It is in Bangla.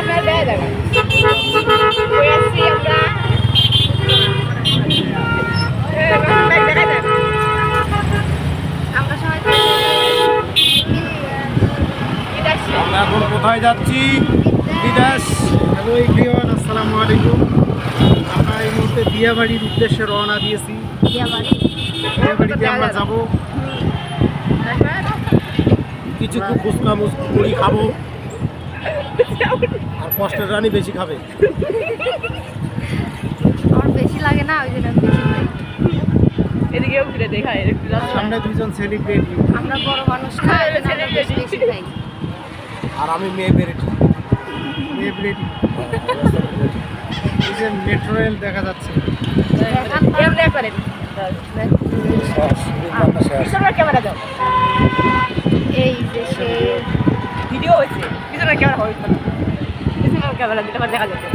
আপনার দেয়া যাবে। আমরা এখন কোথায় যাচ্ছি? বিদেশ। হ্যালো এভরিওয়ান আসসালামু আলাইকুম। আমরা এই মুহূর্তে বিয়াবাড়ির উদ্দেশ্যে রওনা দিয়েছি। বিয়াবাড়িতে আমরা যাব। কিছু একটু ফুচকা মুচকা মুড়ি খাব। আর কষ্টের রানী বেশি খাবে। আমার বেশি লাগে না ওই জন্য বেশি খাই। এদিকেও ঘুরে দেখা একটু সামনে দুজন সেলিব্রিটি আমরা বড় মানুষ খাই ওই বেশি বেশি খাই। আর আমি মেয়ে বেরেটি মেয়ে বেরেটি এই যে মেট্রো রেল দেখা যাচ্ছে। এমনি করেন। ক্যামেরা দাও। এই যে সে ভিডিও হয়েছে পিছনের ক্যামেরা হয়েছে। ক্যামেরা দিলে দেখা যাচ্ছে।